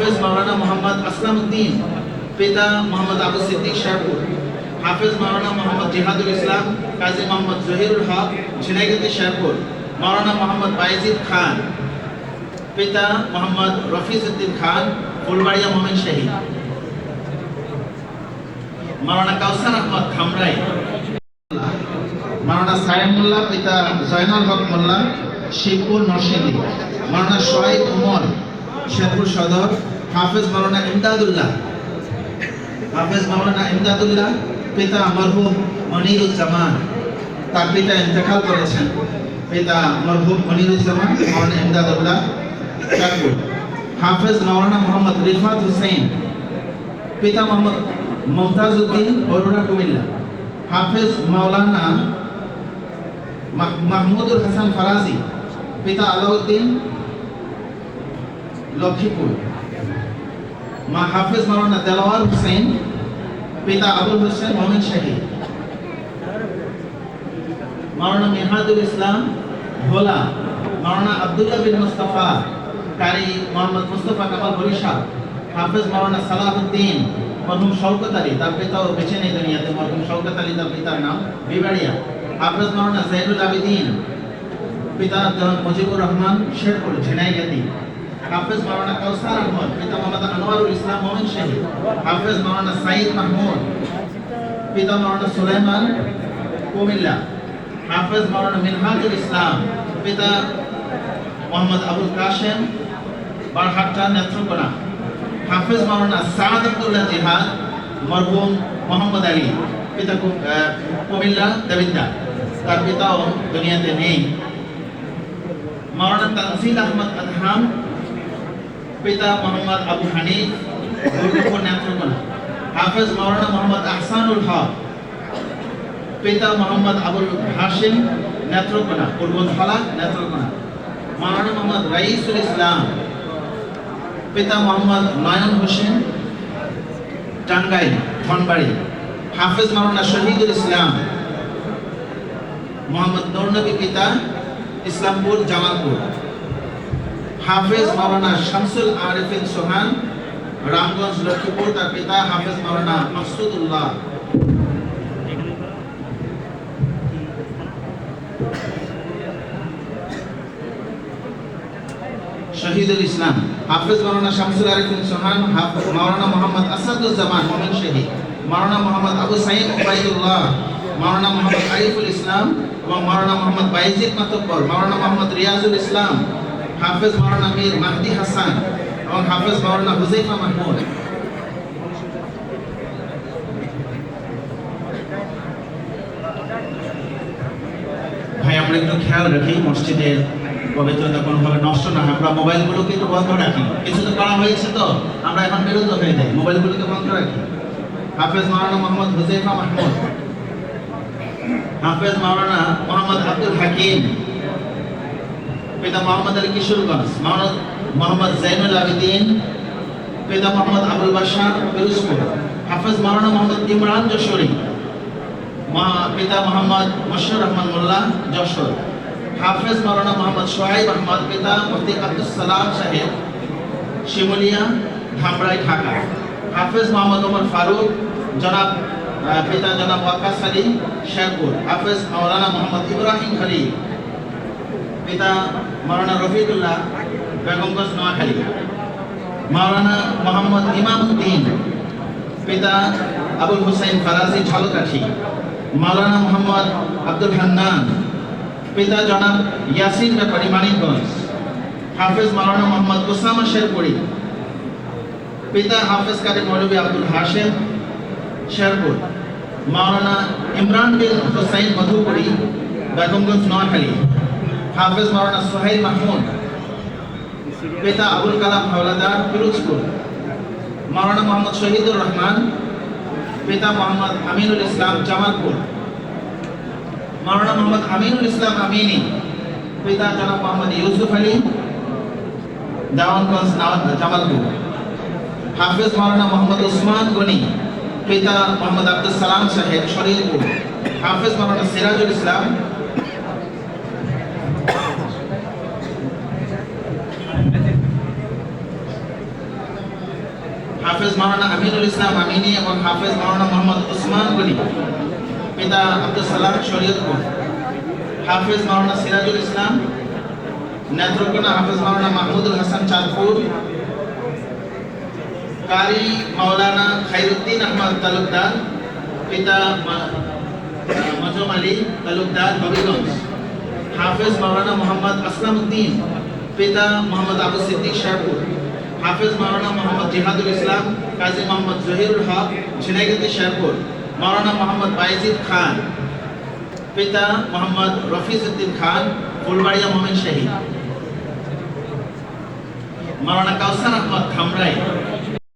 হাফেজ মাওলানা মোহাম্মদ আসলাম উদ্দিন পিতা মোহাম্মদ আবু সিদ্দিক শেরপুর হাফেজ মাওলানা মোহাম্মদ জিহাদুল ইসলাম, কাজী মোহাম্মদ জহিরুল হক ঝিনাইগাতি শেরপুর মাওলানা মোহাম্মদ বাইজিদ খান, পিতা মোহাম্মদ রফিজউদ্দিন খান, ফুলবাড়িয়া মোহাম্মদ শাহী। মাওলানা কাউসার আহমদ খামরাই। মাওলানা সায়েম মোল্লা, পিতা জয়নাল হক মোল্লা, শিবপুর নরসিংদী। মাওলানা সোহাইব উমর শেরপুর সদর, হাফেজ মাওলানা ইমদাদুল্লাহ। হাফেজ মাওলানা ইমদাদুল্লাহ, পিতা মরহুম মনিরুজ্জামান। তার পিতা ইন্তেকাল করেছেন, পিতা মরহুম মনিরুজ্জামান, মাওলানা ইমদাদুল্লাহ শেরপুর হাফেজ মাওলানা মোহাম্মদ রিফাত হুসেন পিতা মোহাম্মদ মমতাজ উদ্দিন বরুড়া কুমিল্লা। হাফেজ মাওলানা মাহ- মাহমুদুল হাসান ফারাজি, পিতা আলাউদ্দিন লক্ষ্মীপুর। মা হাফেজ মাওলানা দেলাওয়ার হোসেন, পিতা আবুল হোসেন, মোহাম্মদ শাহী। মাওলানা মিহাদুল ইসলাম, ভোলা। মাওলানা আব্দুল্লাহ বিন মুস্তাফা, কারি মোহাম্মদ মুস্তাফা কামাল বরিশাল। হাফেজ মাওলানা সালাহুদ্দিন, মরহুম শওকত আলী। তার পিতাও বেঁচে নেই দুনিয়াতে, মরহুম শওকত আলী তার পিতার নাম বিবাড়িয়া। হাফেজ মাওলানা জাইনুল আবিদিন, পিতা মুজিবুর রহমান, শেরপুর, ঝিনাইগাতি। হাফেজ মাওলানা কাউসার আহমদ, পিতা মোহাম্মদ আনোয়ারুল ইসলাম মোমিন শাহী হাফেজ মাওলানা সাইদ মাহমুদ, পিতা মাওলানা সুলাইমান কুমিল্লা, হাফেজ মাওলানা মিনহাজুল ইসলাম, পিতা মোহাম্মদ আবুল কাশেম বারহাট্টা নেত্রকোনা, হাফেজ মাওলানা সাদ আব্দুল্লাহ জিহাদ মরহুম মোহাম্মদ আলী, পিতা কুমিল্লা দেবিন্দা, তার পিতাও দুনিয়াতে নেই। মাওলানা তানজিল আহমদ আদহাম পিতা মোহাম্মদ আবু নেত্রকোনা হাফেজ মাওলানা মোহাম্মদ আহসানুল হক, পিতা মোহাম্মদ আবুল হাশিম, নেত্রকোনা, পূর্বধলা, নেত্রকোনা। মাওলানা মোহাম্মদ রাইসুল ইসলাম, পিতা মোহাম্মদ নয়ন হোসেন, টাঙ্গাইল, ধনবাড়ি। হাফেজ মাওলানা শহীদুল ইসলাম, মোহাম্মদ নূরনবী পিতা, ইসলামপুর, জামালপুর। হাফেজ মাওলানা শামসুল আরিফিন সোহান, রামগঞ্জ, লক্ষ্মীপুর, তার পিতা হাফেজ মাওলানা মাসুদুল্লাহ শহীদুল ইসলাম, হাফেজ মাওলানা শামসুল আরিফিন সোহান মাওলানা মোহাম্মদ আসাদুজ্জামান মোমিন শহীদ, মাওলানা মোহাম্মদ আবু সাইদ ওবায়দুল্লাহ মাওলানা মোহাম্মদ আরিফুল ইসলাম এবং মাওলানা মোহাম্মদ বাইজিদ মাতব্বর, মাওলানা মোহাম্মদ রিয়াজুল ইসলাম হাফেজ মাওলানা মীর মাহদি হাসান এবং হাফেজ মাওলানা হুজাইফা মাহমুদ। ভাই, আমরা একটু খেয়াল রাখি মসজিদের পবিত্রতা কোনোভাবে নষ্ট না হয়। আমরা মোবাইলগুলোকে একটু বন্ধ রাখি। কিছু তো করা হয়েছে তো, আমরা এখন বিরত হয়ে যাই। মোবাইলগুলোকে বন্ধ রাখি। হাফেজ মাওলানা মোহাম্মদ হুজাইফা মাহমুদ। হাফেজ মাওলানা মোহাম্মদ আব্দুল হাকিম। পিতা মোহাম্মদ আলী কিশোরগঞ্জ মোহাম্মদ জাইনুল আবিদিন পিতা মোহাম্মদ আবুল বাশার পিরোজপুর হাফেজ মাওলানা মোহাম্মদ ইমরান যশোরী পিতা মোহাম্মদ মশরুর রহমান মোল্লা যশোর, হাফেজ মাওলানা মোহাম্মদ সোহাইব আহমদ পিতা মুফতি আব্দুল সালাম সাহেব, শিমুলিয়া, ধামরাই, ঢাকা, হাফেজ মোহাম্মদ ওমর ফারুক, জনাব পিতা জনাব ওয়াক্কাস আলী, শেরপুর, হাফেজ মাওলানা মোহাম্মদ ইব্রাহিম খলিল পিতা মাওলানা রফিকুল্লাহ বেগমগঞ্জ নোয়াখালী মাওলানা মোহাম্মদ ইমামউদ্দিন, পিতা আবুল হুসাইন ফারাজি ঝালকাঠি, মাওলানা মোহাম্মদ আব্দুল হান্নান, পিতা জনাব ইয়াসিন ব্যাপারী মানিকগঞ্জ, হাফেজ মাওলানা মোহাম্মদ ওসামা শেরপুরি, পিতা হাফেজ কারি মৌলভী আব্দুল হাশেম শেরপুর, মাওলানা ইমরান বিন হুসাইন মধুপুরি, বেগমগঞ্জ নোয়াখালী। হাফেজ মাওলানা সোহাইল মাহমুদ, পিতা আবুল কালাম হাওলাদার পিরোজপুর মাওলানা মোহাম্মদ শহীদুর রহমান, পিতা মোহাম্মদ আমিনুল ইসলাম জামালপুর, মাওলানা মোহাম্মদ আমিনুল ইসলাম আমিনী, পিতা জনাব মোহাম্মদ ইউসুফ আলী, দেওয়ানগঞ্জ জামালপুর, হাফেজ মাওলানা মোহাম্মদ উসমান গনি, পিতা মোহাম্মদ আব্দুল সালাম সাহেব শরীয়তপুর হাফেজ মাওলানা সিরাজুল ইসলাম হাফেজ মাওলানা আমিনুল ইসলাম আমিনী এবং হাফেজ মাওলানা মোহাম্মদ উসমান গনি, পিতা আব্দুল সালাম শরীয়তপুর হাফেজ মাওলানা সিরাজুল ইসলাম, নেত্রকোনা হাফেজ মাওলানা মাহমুদুল হাসান চাঁদপুর, কারি মাওলানা খাইরুদ্দিন আহমদ তালুকদার, পিতা মজম আলী তালুকদার হবিগঞ্জ, হাফেজ মাওলানা মোহাম্মদ আসলাম উদ্দিন পিতা মোহাম্মদ আবু সিদ্দিক শেরপুর হাফেজ মাওলানা মোহাম্মদ জিহাদুল ইসলাম, কাজী মোহাম্মদ জহিরুল হক ঝিনাইগাতি শেরপুর, মাওলানা মোহাম্মদ বাইজিদ খান, পিতা মোহাম্মদ রফিজ উদ্দিন খান, ফুলবাড়িয়া মোহাম্মদ শাহী। মাওলানা কাউসার আহমদ খামরাই